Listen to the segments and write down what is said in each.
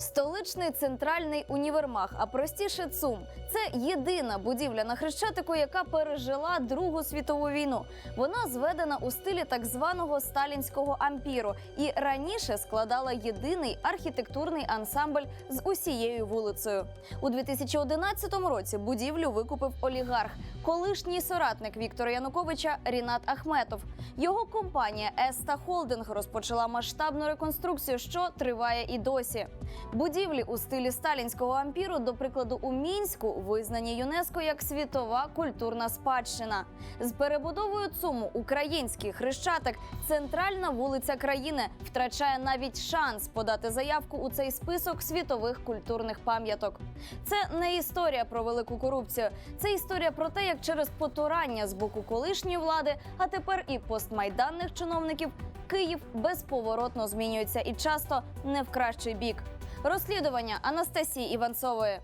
Столичний центральний універмаг, а простіше ЦУМ. Це єдина будівля на Хрещатику, яка пережила Другу світову війну. Вона зведена у стилі так званого сталінського ампіру і раніше складала єдиний архітектурний ансамбль з усією вулицею. У 2011 році будівлю викупив олігарх, колишній соратник Віктора Януковича Рінат Ахметов. Його компанія Еста Холдинг розпочала масштабну реконструкцію, що триває і досі. Будівлі у стилі сталінського ампіру, до прикладу, у мінську визнані ЮНЕСКО як світова культурна спадщина. З перебудовою ЦУМу український хрещатик, центральна вулиця країни, втрачає навіть шанс подати заявку у цей список світових культурних пам'яток. Це не історія про велику корупцію, це історія про те, як через потурання з боку колишньої влади, а тепер і постмайданних чиновників. Київ безповоротно змінюється і часто не в кращий бік. Розслідування Анастасії Іванцової.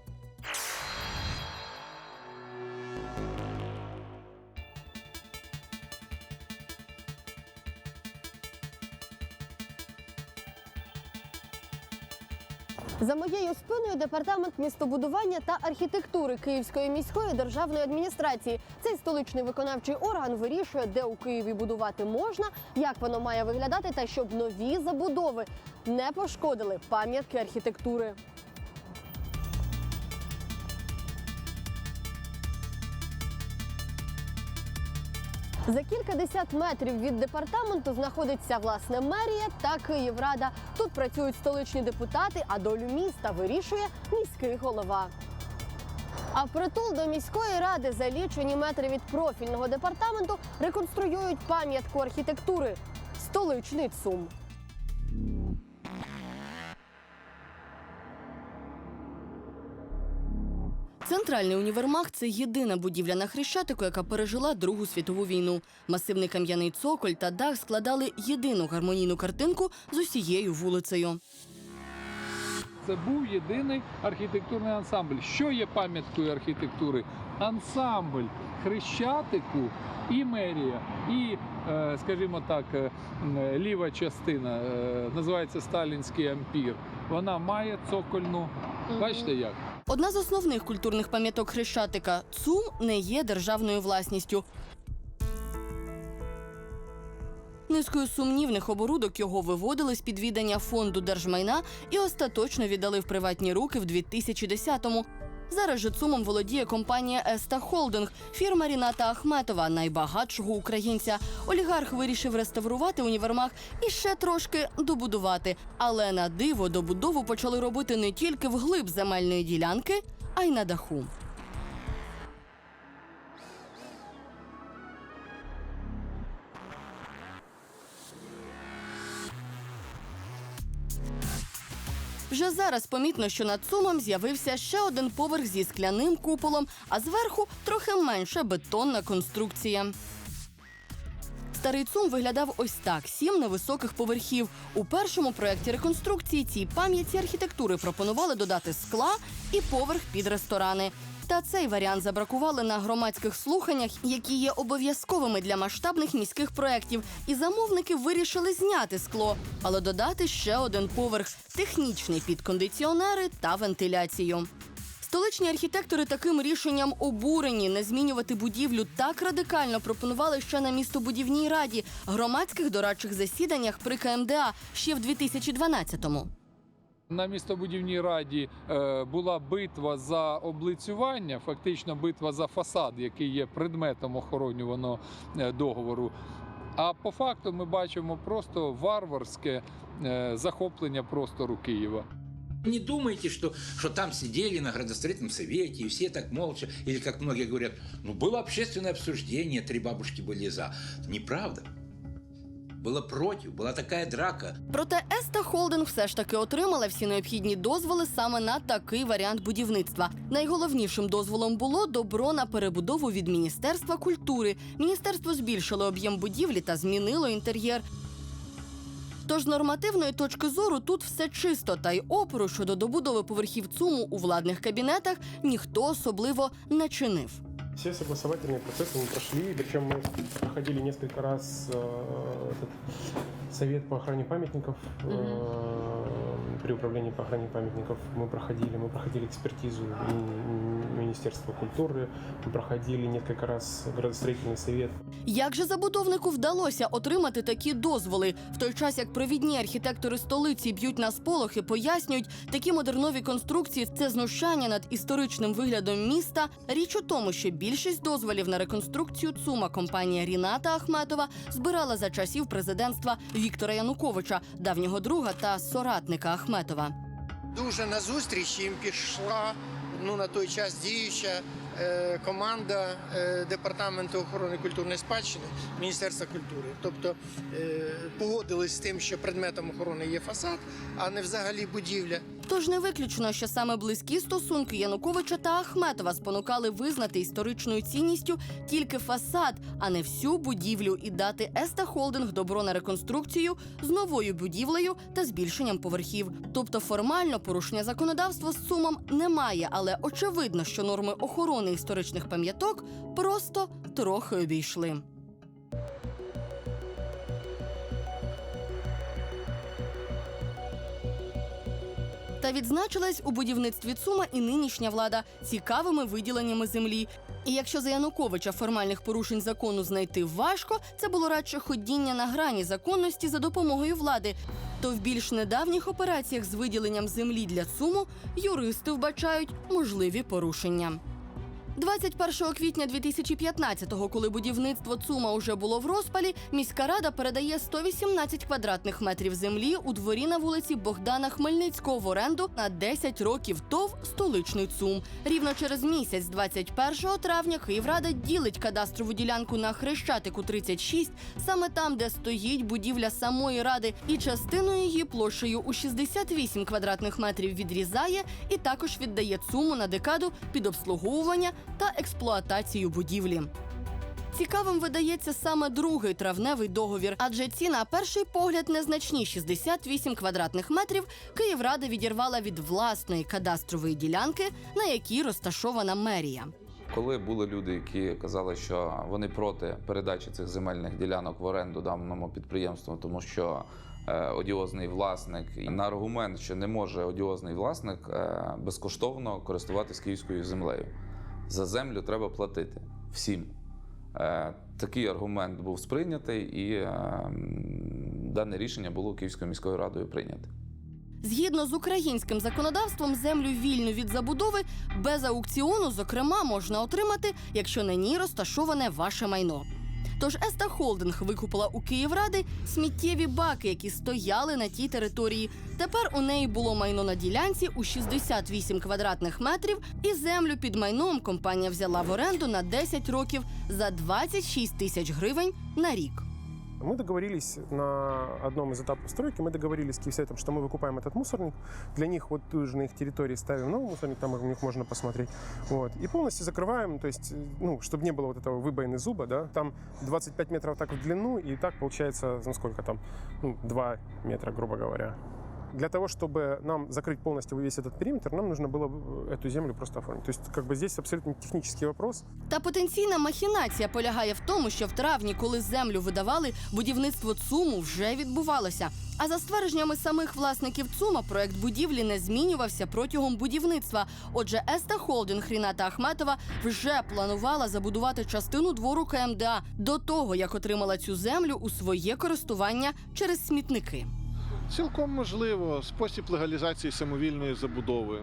За моєю спиною департамент містобудування та архітектури Київської міської державної адміністрації. Цей столичний виконавчий орган вирішує, де у Києві будувати можна, як воно має виглядати, та щоб нові забудови не пошкодили пам'ятки архітектури. За кількадесят метрів від департаменту знаходиться власне мерія та Київрада. Тут працюють столичні депутати, а долю міста вирішує міський голова. А впритул до міської ради за лічені метри від профільного департаменту реконструюють пам'ятку архітектури столичний ЦУМ. Центральний універмаг це єдина будівля на Хрещатику, яка пережила Другу світову війну. Масивний кам'яний цоколь та дах складали єдину гармонійну картинку з усією вулицею. Це був єдиний архітектурний ансамбль. Що є пам'яткою архітектури? Ансамбль хрещатику і мерія, і, е, скажімо так, е, ліва частина е, називається Сталінський ампір. Вона має цокольну. Бачите як? Одна з основних культурних пам'яток Хрещатика ЦУМ не є державною власністю. Низкою сумнівних оборудок його виводили з підвідання фонду держмайна і остаточно віддали в приватні руки в 2010-му. Зараз же ЦУМом володіє компанія Еста Холдинг, фірма Ріната Ахметова, найбагатшого українця. Олігарх вирішив реставрувати універмаг і ще трошки добудувати. Але на диво добудову почали робити не тільки вглиб земельної ділянки, а й на даху. Вже зараз помітно, що над цумом з'явився ще один поверх зі скляним куполом, а зверху трохи менша бетонна конструкція. Старий цум виглядав ось так: сім невисоких поверхів. У першому проєкті реконструкції цій пам'яті архітектури пропонували додати скла і поверх під ресторани. Та цей варіант забракували на громадських слуханнях, які є обов'язковими для масштабних міських проєктів. І замовники вирішили зняти скло, але додати ще один поверх технічний під кондиціонери та вентиляцію. Столичні архітектори таким рішенням обурені не змінювати будівлю так радикально пропонували ще на містобудівній раді громадських дорадчих засіданнях при КМДА ще в 2012-му. На містобудівній раді е, була битва за облицювання, фактично битва за фасад, який є предметом охоронюваного е, договору. А по факту ми бачимо просто варварське е, захоплення простору Києва. Не думайте, что, что там сидели на градостроительном совете и все так молча, или как многие говорят, ну было общественное обсуждение, три бабушки были за. Неправда. Было против, была такая драка. Проте Еста Холдинг все ж таки отримала всі необхідні дозволи саме на такий варіант будівництва. Найголовнішим дозволом було добро на перебудову від Міністерства культури. Міністерство збільшило об'єм будівлі та змінило інтер'єр. Тож з нормативної точки зору тут все чисто, та й опору щодо добудови поверхів ЦУМу у владних кабінетах ніхто особливо не чинив. Все согласовательные процессы мы прошли, причем мы проходили несколько раз э, этот совет по охране памятников э, при управлении по охране памятников. Мы проходили, мы проходили экспертизу Мини- Министерства культуры, мы проходили несколько раз градостроительный совет. Як же забудовнику вдалося отримати такі дозволи, в той час як провідні архітектори столиці б'ють на сполох і пояснюють, такі модернові конструкції це знущання над історичним виглядом міста. Річ у тому, що більшість дозволів на реконструкцію ЦУМа компанія Ріната Ахметова збирала за часів президентства Віктора Януковича, давнього друга та соратника Ахметова. Дуже назустріч їм пішла ну на той час діюча е, команда е, департаменту охорони культурної спадщини Міністерства культури. Тобто е, погодились з тим, що предметом охорони є фасад, а не взагалі будівля. Тож не виключно, що саме близькі стосунки Януковича та Ахметова спонукали визнати історичною цінністю тільки фасад, а не всю будівлю, і дати Еста Холдинг добро на реконструкцію з новою будівлею та збільшенням поверхів. Тобто формально порушення законодавства з сумом немає, але очевидно, що норми охорони історичних пам'яток просто трохи обійшли. Та відзначилась у будівництві ЦУМа і нинішня влада цікавими виділеннями землі. І якщо за Януковича формальних порушень закону знайти важко, це було радше ходіння на грані законності за допомогою влади. То в більш недавніх операціях з виділенням землі для ЦУМу юристи вбачають можливі порушення. 21 квітня 2015-го, коли будівництво ЦУМа уже було в розпалі, міська рада передає 118 квадратних метрів землі у дворі на вулиці Богдана Хмельницького в оренду на 10 років ТОВ столичний ЦУМ. Рівно через місяць, 21 травня, Київрада ділить кадастрову ділянку на Хрещатику 36, саме там, де стоїть будівля самої ради, і частину її площею у 68 квадратних метрів відрізає і також віддає ЦУМу на декаду під обслуговування та експлуатацію будівлі. Цікавим видається саме другий травневий договір, адже ці на перший погляд незначні 68 квадратних метрів Київрада відірвала від власної кадастрової ділянки, на якій розташована мерія. Коли були люди, які казали, що вони проти передачі цих земельних ділянок в оренду даному підприємству, тому що е, одіозний власник на аргумент, що не може одіозний власник е, безкоштовно користуватись київською землею. За землю треба платити всім. Е, такий аргумент був сприйнятий, і е, дане рішення було Київською міською радою прийнято. Згідно з українським законодавством, землю вільну від забудови без аукціону, зокрема, можна отримати, якщо на ній розташоване ваше майно. Тож Еста Холдинг викупила у Київради сміттєві баки, які стояли на тій території. Тепер у неї було майно на ділянці у 68 квадратних метрів, і землю під майном компанія взяла в оренду на 10 років за 26 тисяч гривень на рік. Мы договорились на одном из этапов стройки, мы договорились с Киевсоветом, что мы выкупаем этот мусорник. Для них вот тут же на их территории ставим новый мусорник, там у них можно посмотреть. Вот. И полностью закрываем, то есть, ну, чтобы не было вот этого выбоины зуба, да, там 25 метров так в длину, и так получается, ну, сколько там, ну, 2 метра, грубо говоря. Для того, чтобы нам закрыть полностью весь этот периметр, нам нужно было бы эту землю просто оформить. То есть, как бы здесь абсолютно технический вопрос. Та потенційна махінація полягає в тому, що в травні, коли землю видавали, будівництво ЦУМу вже відбувалося. А за ствердженнями самих власників ЦУМа, проект будівлі не змінювався протягом будівництва. Отже, Еста Холдинг Ріната Ахметова вже планувала забудувати частину двору КМДА до того, як отримала цю землю у своє користування через смітники. Цілком можливо спосіб легалізації самовільної забудови.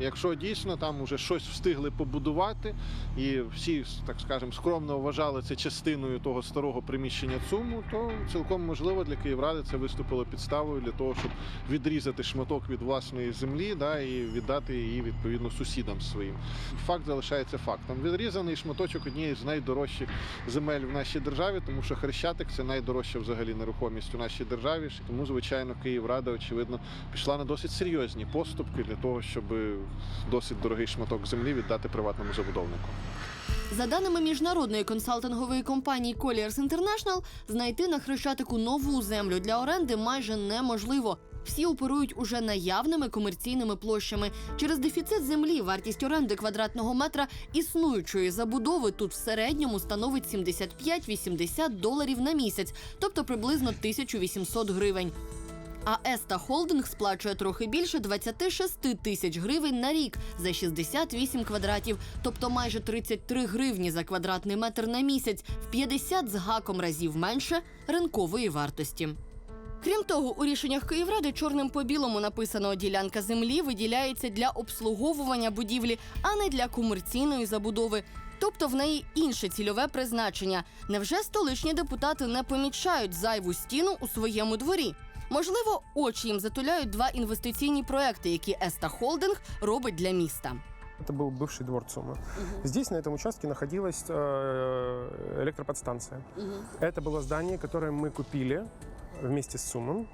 Якщо дійсно там уже щось встигли побудувати, і всі, так скажемо, скромно вважали це частиною того старого приміщення ЦУМу, то цілком можливо для Київради це виступило підставою для того, щоб відрізати шматок від власної землі да, і віддати її відповідно сусідам своїм. Факт залишається фактом. Відрізаний шматочок однієї з найдорожчих земель в нашій державі, тому що Хрещатик це найдорожча взагалі нерухомість у нашій державі. Тому, звичайно, Київрада, очевидно, пішла на досить серйозні поступки для того, щоб досить дорогий шматок землі віддати приватному забудовнику. За даними міжнародної консалтингової компанії Colliers International, знайти на Хрещатику нову землю для оренди майже неможливо. Всі оперують уже наявними комерційними площами. Через дефіцит землі вартість оренди квадратного метра існуючої забудови тут в середньому становить 75-80 доларів на місяць, тобто приблизно 1800 гривень. А Еста Холдинг сплачує трохи більше 26 тисяч гривень на рік за 68 квадратів, тобто майже 33 гривні за квадратний метр на місяць, в 50 з гаком разів менше ринкової вартості. Крім того, у рішеннях Київради чорним по білому написано ділянка землі виділяється для обслуговування будівлі, а не для комерційної забудови. Тобто в неї інше цільове призначення. Невже столичні депутати не помічають зайву стіну у своєму дворі? Можливо, очі їм затуляють два інвестиційні проекти, які Еста Холдинг робить для міста. Это был бывший двор ЦУМа. Здесь, на этом участке, находилась э, электроподстанция. Это было здание, которое мы купили вместе с ЦУМом.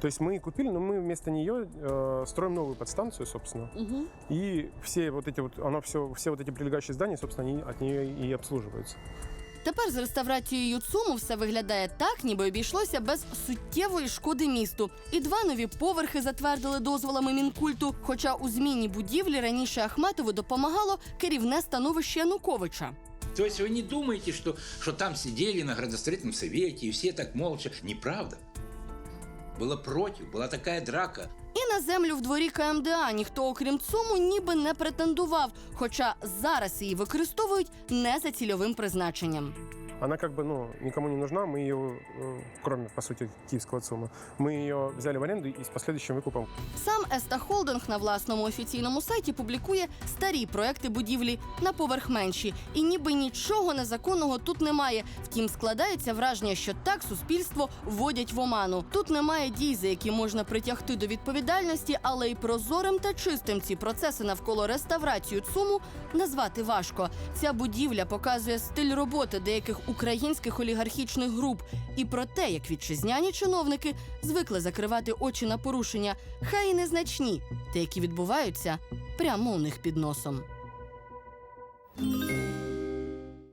То есть мы купили, но мы вместо нее э, строим новую подстанцию, собственно. И все вот эти вот, оно все, все вот эти прилегающие здания, собственно, они от нее и обслуживаются. Тепер з реставрацією ЦУМу все виглядає так, ніби обійшлося без суттєвої шкоди місту. І два нові поверхи затвердили дозволами мінкульту. Хоча у зміні будівлі раніше Ахметову допомагало керівне становище Януковича. То есть вы не думаете, что, что там сидели на градостроительном совете и все так молча. Неправда. Было против, была такая драка. І на землю в дворі КМДА ніхто, окрім ЦУМу, ніби не претендував. Хоча зараз її використовують не за цільовим призначенням Она как бы, ну, никому не нужна, мы ее, э, кроме, по сути, киевского ЦУМа, мы ее взяли в аренду и с последующим выкупом Сам Еста Холдинг на власному офіційному сайті публікує старі проекти будівлі на поверх менші, і ніби нічого незаконного тут немає. Втім, складається враження, що так суспільство вводять в оману. Тут немає дій, за які можна притягти до відповідальності, але й прозорим та чистим ці процеси навколо реставрацію ЦУМу назвати важко. Ця будівля показує стиль роботи деяких українських олігархічних груп і про те, як вітчизняні чиновники звикли закривати очі на порушення, хай і незначні, те, які відбуваються прямо у них під носом.